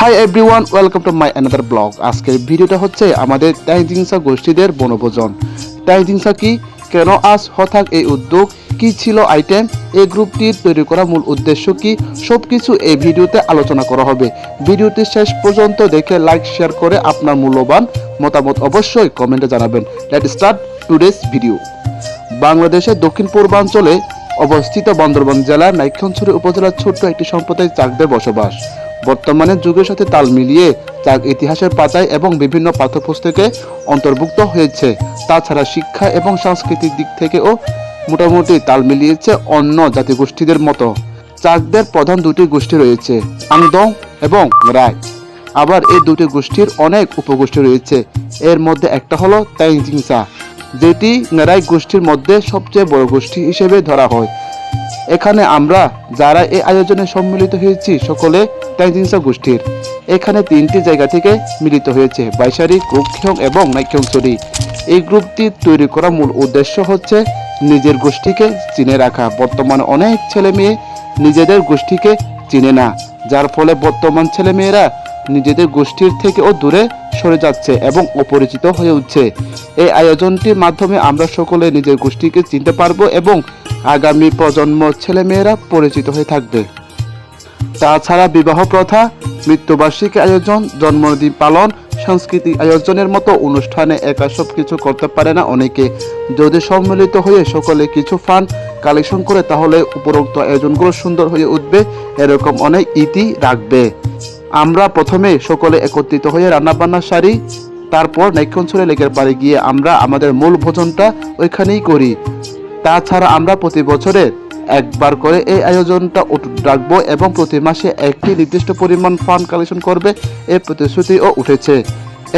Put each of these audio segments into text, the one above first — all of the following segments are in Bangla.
Hi everyone welcome to my another blog আজকের ভিডিওটা হচ্ছে আমাদের টাইজিংসা গোষ্ঠীদের বনভোজন। টাইজিংসা কি? কেন আজ হঠাৎ এই উদ্যোগ? কি ছিল আইটেম এই গ্রুপটির তৈরি করা মূল উদ্দেশ্য কি? সব কিছু এই ভিডিওতে আলোচনা করা হবে। ভিডিওটি শেষ পর্যন্ত দেখে লাইক শেয়ার করে আপনার মূল্যবান মতামত অবশ্যই কমেন্টে জানাবেন। লেট স্টার্ট টুডেস ভিডিও বাংলাদেশের দক্ষিণ পূর্বাঞ্চলে অবস্থিত বান্দরবান জেলার নাইক্ষণছড়ি উপজেলার ছোট্ট একটি সম্প্রদায় চাকদের বসবাস। বর্তমানে যুগের সাথে তাল মিলিয়ে চাক ইতিহাসের পাতায় এবং বিভিন্ন পাঠ্যপুস্তকে অন্তর্ভুক্ত হয়েছে। তাছাড়া শিক্ষা এবং সাংস্কৃতিক দিক থেকেও মোটামুটি তাল মিলিয়েছে অন্য জাতিগোষ্ঠীদের মতো। চাকদের প্রধান দুটি গোষ্ঠী রয়েছে, আংদং এবং রায়। আবার এই দুটি গোষ্ঠীর অনেক উপগোষ্ঠী রয়েছে। এর মধ্যে একটা হলো তাইজিংসা যেটি নেরাই গোষ্ঠীর মধ্যে সবচেয়ে বড় গোষ্ঠী হিসেবে ধরা হয়। এখানে আমরা যারা এই আয়োজনে সম্মিলিত হয়েছি, সকলে তাইজিংসা গোষ্ঠীর। এখানে তিনটি জায়গা থেকে মিলিত হয়েছে বাইশারি কুকহিয়ং এবং নাইকিয়ংসরি। এই গ্রুপটি তৈরি করা মূল উদ্দেশ্য হচ্ছে নিজের গোষ্ঠীকে চিনে রাখা। বর্তমানে অনেক ছেলে মেয়ে নিজেদের গোষ্ঠীকে চিনে না, যার ফলে বর্তমান ছেলে মেয়েরা নিজেদের গোষ্ঠীর থেকেও দূরে সরে যাচ্ছে এবং অপরিচিত হয়ে উঠছে। এই আয়োজনটির মাধ্যমে আমরা সকলে নিজের গোষ্ঠীকে চিনতে পারব এবং আগামী প্রজন্ম ছেলেমেয়েরা পরিচিত হয়ে থাকবে। তাছাড়া বিবাহ প্রথা, মৃত্যুবার্ষিকী আয়োজন, জন্মদিন পালন, সাংস্কৃতিক আয়োজনের মতো অনুষ্ঠানে একা সব কিছু করতে পারে না অনেকে। যদি সম্মিলিত হয়ে সকলে কিছু ফান্ড কালেকশন করে, তাহলে উপরোক্ত আয়োজনগুলো সুন্দর হয়ে উঠবে, এরকম অনেক ইতি রাখবে। আমরা প্রথমে সকলে একত্রিত হয়ে রান্নাবান্না সারি, তারপর নাইক্ষণছড়ি লেকের বাড়ি গিয়ে আমরা আমাদের মূল ভোজনটা ওইখানেই করি। তাছাড়া আমরা প্রতি বছরে একবার করে এই আয়োজনটা অটুট রাখব এবং প্রতি মাসে একটি নির্দিষ্ট পরিমাণ ফান্ড কালেকশন করবে এই প্রতিশ্রুতিও উঠেছে।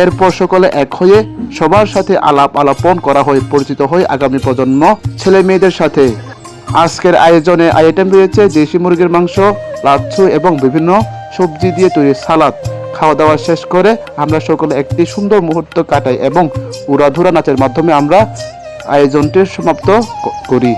এরপর সকলে এক হয়ে সবার সাথে আলাপ আলাপন করা হয় পরিচিত হয় আগামী প্রজন্ম ছেলে মেয়েদের সাথে। আজকের আয়োজনে আইটেম রয়েছে দেশি মুরগির মাংস, লাচ্ছু এবং বিভিন্ন সবজি দিয়ে তৈরি সালাদ। খাওয়া দাওয়া শেষ করে আমরা সকলে একটি সুন্দর মুহূর্ত কাটাই এবং উড়াধুরা নাচের মাধ্যমে আমরা আয়োজনটি সমাপ্ত করি।